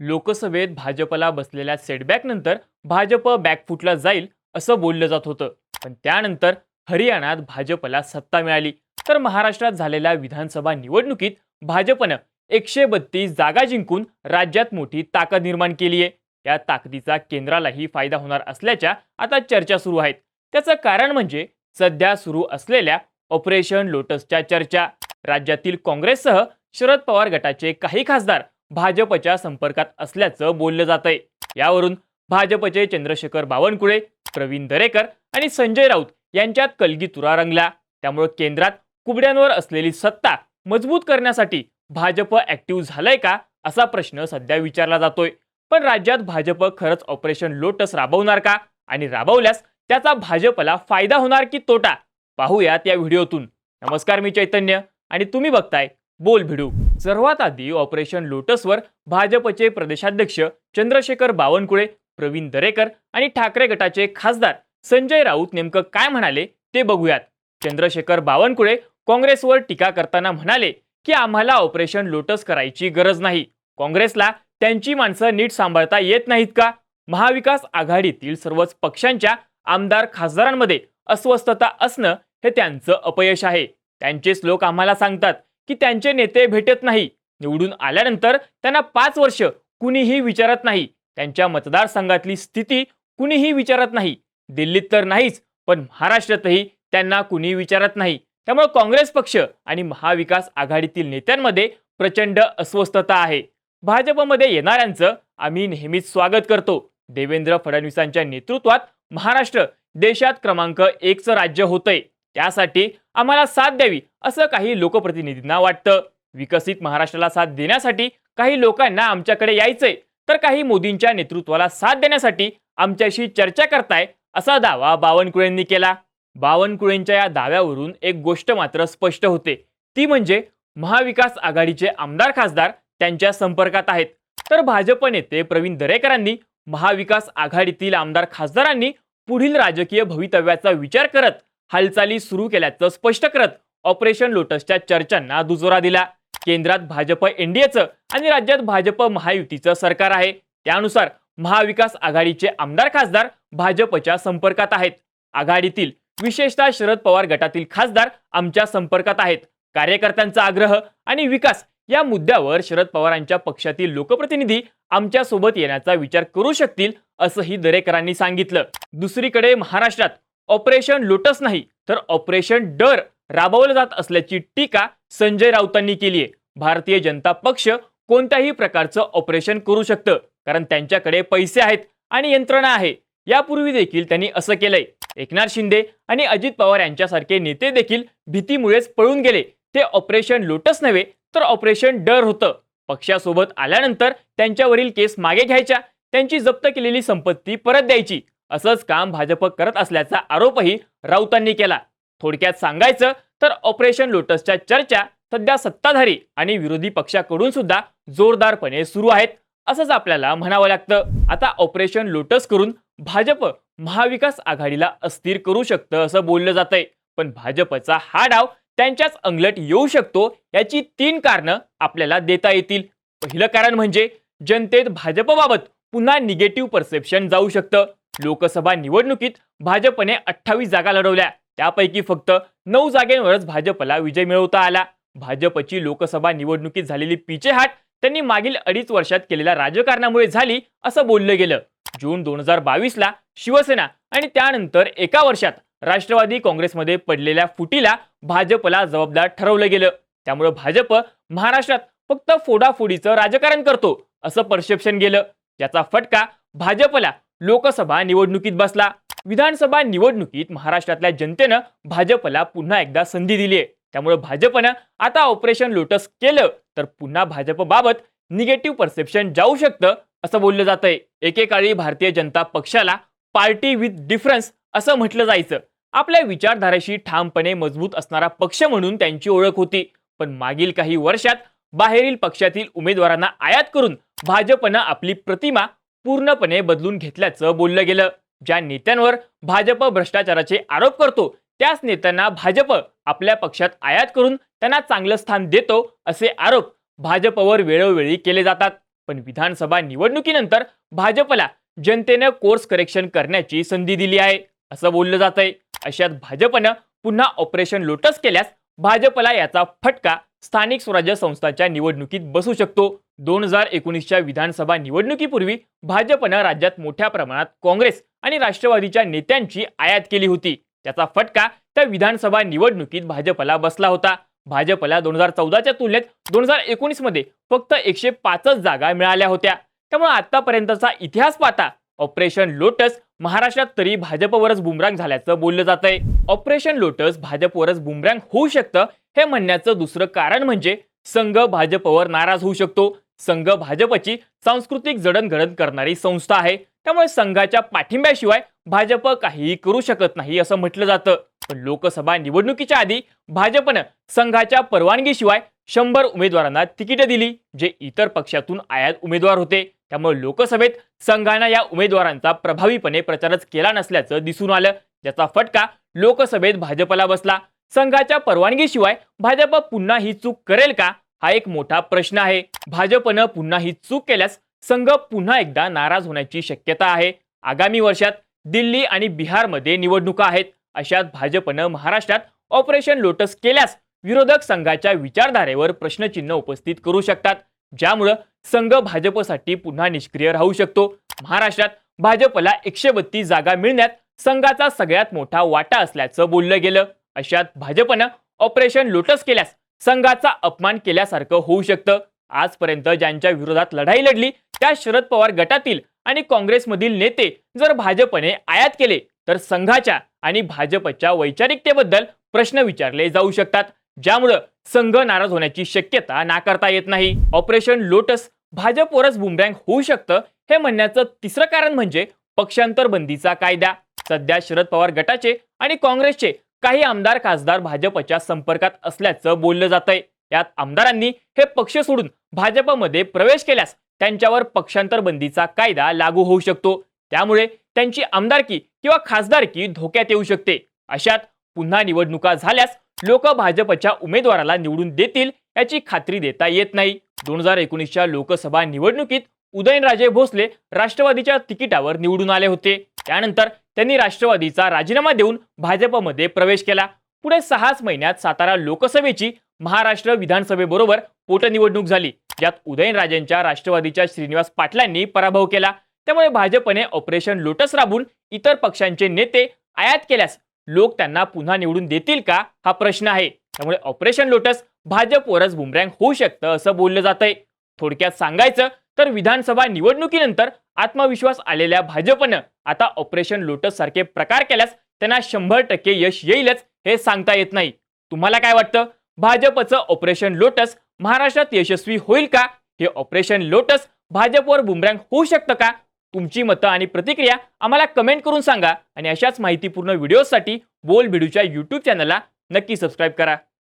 लोकसभेत भाजपला बसलेल्या सेटबॅकनंतर भाजप बॅकफुटला जाईल असं बोललं जात होतं. पण त्यानंतर हरियाणात भाजपला सत्ता मिळाली. तर महाराष्ट्रात झालेल्या विधानसभा निवडणुकीत भाजपनं एकशे बत्तीस जागा जिंकून राज्यात मोठी ताकद निर्माण केली आहे. या ताकदीचा केंद्रालाही फायदा होणार असल्याच्या आता चर्चा सुरू आहेत. त्याचं कारण म्हणजे सध्या सुरू असलेल्या ऑपरेशन लोटसच्या चर्चा. राज्यातील काँग्रेससह शरद पवार गटाचे काही खासदार भाजपच्या संपर्कात असल्याचं बोललं जात आहे यावरून भाजपचे चंद्रशेखर बावनकुळे प्रवीण दरेकर आणि संजय राऊत यांच्यात कलगी तुरा रंगला त्यामुळे केंद्रात कुबड्यांवर असलेली सत्ता मजबूत करण्यासाठी भाजप ऍक्टिव्ह झालंय का असा प्रश्न सध्या विचारला जातोय. पण राज्यात भाजप खरंच ऑपरेशन लोटस राबवणार का आणि राबवल्यास त्याचा भाजपला फायदा होणार की तोटा? पाहूयात या व्हिडिओतून. नमस्कार मी चैतन्य आणि तुम्ही बघताय बोल भिडू सर्वात आधी ऑपरेशन लोटसवर भाजपचे प्रदेशाध्यक्ष चंद्रशेखर बावनकुळे प्रवीण दरेकर आणि ठाकरे गटाचे खासदार संजय राऊत नेमकं काय म्हणाले ते बघूयात. चंद्रशेखर बावनकुळे काँग्रेसवर टीका करताना म्हणाले की आम्हाला ऑपरेशन लोटस करायची गरज नाही. काँग्रेसला त्यांची माणसं नीट सांभाळता येत नाहीत का? महाविकास आघाडीतील सर्वच पक्षांच्या आमदार खासदारांमध्ये अस्वस्थता असणं हे त्यांचं अपयश आहे. त्यांचेच लोक आम्हाला सांगतात की त्यांचे नेते भेटत नाही. निवडून आल्यानंतर त्यांना पाच वर्ष कुणीही विचारत नाही. त्यांच्या मतदारसंघातली स्थिती कुणीही विचारत नाही. दिल्लीत तर नाहीच पण महाराष्ट्रातही त्यांना कुणी विचारत नाही. त्यामुळे काँग्रेस पक्ष आणि महाविकास आघाडीतील नेत्यांमध्ये प्रचंड अस्वस्थता आहे. भाजपमध्ये येणाऱ्यांचं आम्ही नेहमीच स्वागत करतो. देवेंद्र फडणवीसांच्या नेतृत्वात महाराष्ट्र देशात क्रमांक एकचं राज्य होतंय. त्यासाठी आम्हाला साथ द्यावी असं काही लोकप्रतिनिधींना वाटतं. विकसित महाराष्ट्राला साथ देण्यासाठी काही लोकांना आमच्याकडे यायचंय तर काही मोदींच्या नेतृत्वाला साथ देण्यासाठी आमच्याशी चर्चा करताय असा दावा बावनकुळेंनी केला. बावनकुळेंच्या या दाव्यावरून एक गोष्ट मात्र स्पष्ट होते. ती म्हणजे महाविकास आघाडीचे आमदार खासदार त्यांच्या संपर्कात आहेत. तर भाजप नेते प्रवीण दरेकरांनी महाविकास आघाडीतील आमदार खासदारांनी पुढील राजकीय भवितव्याचा विचार करत हालचाली सुरू केल्याचं स्पष्ट करत ऑपरेशन लोटसच्या चर्चांना दुजोरा दिला. केंद्रात भाजप एनडीएचं आणि राज्यात भाजप महायुतीचं सरकार आहे. त्यानुसार महाविकास आघाडीचे आमदार खासदार भाजपच्या संपर्कात आहेत. आघाडीतील विशेषतः शरद पवार गटातील खासदार आमच्या संपर्कात आहेत. कार्यकर्त्यांचा आग्रह आणि विकास या मुद्द्यावर शरद पवारांच्या पक्षातील लोकप्रतिनिधी आमच्यासोबत येण्याचा विचार करू शकतील असंही दरेकरांनी सांगितलं. दुसरीकडे महाराष्ट्रात ऑपरेशन लोटस नाही तर ऑपरेशन डर राबवलं जात असल्याची टीका संजय राऊतांनी केली आहे. भारतीय जनता पक्ष कोणत्याही प्रकारचं ऑपरेशन करू शकतं कारण त्यांच्याकडे पैसे आहेत आणि यंत्रणा आहे. यापूर्वी देखील त्यांनी असं केलंय. एकनाथ शिंदे आणि अजित पवार यांच्यासारखे नेते देखील भीतीमुळेच पळून गेले. ते ऑपरेशन लोटस नव्हे तर ऑपरेशन डर होतं. पक्षासोबत आल्यानंतर त्यांच्यावरील केस मागे घ्यायच्या त्यांची जप्त केलेली संपत्ती परत द्यायची. असंच काम भाजप करत असल्याचा आरोपही राऊतांनी केला. थोडक्यात सांगायचं तर ऑपरेशन लोटसच्या चर्चा सध्या सत्ताधारी आणि विरोधी पक्षाकडून सुद्धा जोरदारपणे सुरू आहेत असंच आपल्याला म्हणावं लागतं. आता ऑपरेशन लोटस करून भाजप महाविकास आघाडीला अस्थिर करू शकतं असं बोललं जातंय. पण भाजपचा हा डाव त्यांच्याच अंगलट येऊ शकतो याची तीन कारणं आपल्याला देता येतील. पहिलं कारण म्हणजे जनतेत भाजपबाबत पुन्हा निगेटिव्ह परसेप्शन जाऊ शकतं. लोकसभा निवडणुकीत भाजपने अठ्ठावीस जागा लढवल्या. त्यापैकी फक्त नऊ जागेवरच भाजपला विजय मिळवता आला. भाजपची लोकसभा निवडणुकीत झालेली पिचेहाट त्यांनी मागील अडीच वर्षात केलेल्या राजकारणामुळे झाली असं बोललं गेलं. जून दोन हजार बावीसला शिवसेना आणि त्यानंतर एका वर्षात राष्ट्रवादी काँग्रेसमध्ये पडलेल्या फुटीला भाजपला जबाबदार ठरवलं गेलं. त्यामुळे भाजप महाराष्ट्रात फक्त फोडाफोडीचं राजकारण करतो असं परसेप्शन गेलं. याचा फटका भाजपला लोकसभा निवडणुकीत बसला. विधानसभा निवडणुकीत महाराष्ट्रातल्या जनतेनं भाजपला पुन्हा एकदा संधी दिली आहे त्यामुळे भाजपनं आता ऑपरेशन लोटस केलं तर पुन्हा भाजपबाबत निगेटिव्ह परसेप्शन जाऊ शकतं असं बोललं जातंय. एकेकाळी भारतीय जनता पक्षाला पार्टी विथ डिफरन्स असं म्हटलं जायचं. आपल्या विचारधारेशी ठामपणे मजबूत असणारा पक्ष म्हणून त्यांची ओळख होती. पण मागील काही वर्षात बाहेरील पक्षातील उमेदवारांना आयात करून भाजपनं आपली प्रतिमा पूर्णपणे बदलून घेतल्याचं बोललं गेलं. ज्या नेत्यांवर भाजप भ्रष्टाचाराचे आरोप करतो त्याच नेत्यांना भाजप आपल्या पक्षात आयात करून त्यांना चांगलं स्थान देतो असे आरोप भाजपवर वेळोवेळी केले जातात. पण विधानसभा निवडणुकीनंतर भाजपला जनतेनं कोर्स करेक्शन करण्याची संधी दिली आहे असं बोललं जात आहे अशात भाजपनं पुन्हा ऑपरेशन लोटस केल्यास भाजपला याचा फटका स्थानिक स्वराज्य संस्थांच्या निवडणुकीत बसू शकतो. दोन हजार एकोणीसच्या विधानसभा निवडणुकीपूर्वी भाजपनं राज्यात मोठ्या प्रमाणात काँग्रेस आणि राष्ट्रवादीच्या नेत्यांची आयात केली होती. त्याचा फटका त्या विधानसभा निवडणुकीत भाजपला बसला होता. भाजपला दोन हजार चौदाच्या तुलनेत दोन हजार एकोणीसमध्ये फक्त एकशे पाचच जागा मिळाल्या होत्या. त्यामुळे आतापर्यंतचा इतिहास पाहता ऑपरेशन लोटस महाराष्ट्रात तरी भाजपवरच बुमरांग झाल्याचं बोललं जात आहे ऑपरेशन लोटस भाजपवरच बुमरांग होऊ शकतं हे म्हणण्याचं दुसरं कारण म्हणजे संघ भाजपवर नाराज होऊ शकतो. संघ भाजपची सांस्कृतिक जडणघडण करणारी संस्था आहे. त्यामुळे संघाच्या पाठिंब्याशिवाय भाजप काहीही करू शकत नाही असं म्हटलं जातं. पण लोकसभा निवडणुकीच्या आधी भाजपनं संघाच्या परवानगीशिवाय शंभर उमेदवारांना तिकीटं दिली जे इतर पक्षातून आयात उमेदवार होते. त्यामुळे लोकसभेत संघानं या उमेदवारांचा प्रभावीपणे प्रचारच केला नसल्याचं दिसून आलं. ज्याचा फटका लोकसभेत भाजपला बसला. संघाच्या परवानगीशिवाय भाजप पुन्हा ही चूक करेल का? हा एक मोठा प्रश्न आहे. भाजपनं पुन्हा ही चूक केल्यास संघ पुन्हा एकदा नाराज होण्याची शक्यता आहे. आगामी वर्षात दिल्ली आणि बिहारमध्ये निवडणुका आहेत. अशात भाजपनं महाराष्ट्रात ऑपरेशन लोटस केल्यास विरोधक संघाच्या विचारधारेवर प्रश्नचिन्ह उपस्थित करू शकतात. ज्यामुळं संघ भाजपसाठी पुन्हा निष्क्रिय राहू शकतो. महाराष्ट्रात भाजपला एकशे बत्तीस जागा मिळण्यात संघाचा सगळ्यात मोठा वाटा असल्याचं बोललं गेलं. अशात भाजपनं ऑपरेशन लोटस केल्यास संघाचा अपमान केल्यासारखं होऊ शकतं. आजपर्यंत ज्यांच्या विरोधात लढाई लढली त्या शरद पवार गटातील आणि काँग्रेसमधील नेते जर भाजपने आयात केले तर संघाच्या आणि भाजपच्या वैचारिकतेबद्दल प्रश्न विचारले जाऊ शकतात. ज्यामुळं संघ नाराज होण्याची शक्यता नाकारता येत नाही. ऑपरेशन लोटस भाजपवरच बुमरँग होऊ शकतं हे म्हणण्याचं तिसरं कारण म्हणजे पक्षांतर बंदीचा कायदा. सध्या शरद पवार गटाचे आणि काँग्रेसचे काही आमदार खासदार भाजपच्या संपर्कात असल्याचं बोललं जात आहे यात आमदारांनी हे पक्ष सोडून भाजपमध्ये प्रवेश केल्यास त्यांच्यावर पक्षांतर बंदीचा कायदा लागू होऊ शकतो. त्यामुळे त्यांची आमदारकी किंवा खासदारकी धोक्यात येऊ शकते. अशात पुन्हा निवडणुका झाल्यास लोक भाजपच्या उमेदवाराला निवडून देतील याची खात्री देता येत नाही. दोन हजार एकोणीसच्या लोकसभा निवडणुकीत उदयनराजे भोसले राष्ट्रवादीच्या तिकिटावर निवडून आले होते. त्यानंतर त्यांनी राष्ट्रवादीचा राजीनामा देऊन भाजपमध्ये प्रवेश केला. पुढे सहाच महिन्यात सातारा लोकसभेची महाराष्ट्र विधानसभेबरोबर पोटनिवडणूक झाली. ज्यात उदयनराजेंच्या राष्ट्रवादीच्या श्रीनिवास पाटलांनी पराभव केला. त्यामुळे भाजपने ऑपरेशन लोटस राबून इतर पक्षांचे नेते आयात केल्यास लोक त्यांना पुन्हा निवडून देतील का हा प्रश्न आहे. त्यामुळे ऑपरेशन लोटस भाजपवरच बुमरँग होऊ शकतं असं बोललं जात आहे थोडक्यात सांगायचं तर विधानसभा निवडणुकीनंतर आत्मविश्वास आलेल्या भाजपनं आता ऑपरेशन लोटस सारखे प्रकार केल्यास त्यांना शंभर टक्के यश येईलच हे सांगता येत नाही. तुम्हाला काय वाटतं? भाजपचं ऑपरेशन लोटस महाराष्ट्रात यशस्वी होईल का? हे ऑपरेशन लोटस भाजपवर बुमरँग होऊ शकतं का? तुमची मतं आणि प्रतिक्रिया आम्हाला कमेंट करून सांगा आणि अशाच माहितीपूर्ण व्हिडिओसाठी बोल बिडूच्या यूट्यूब चॅनलला नक्की सबस्क्राईब करा.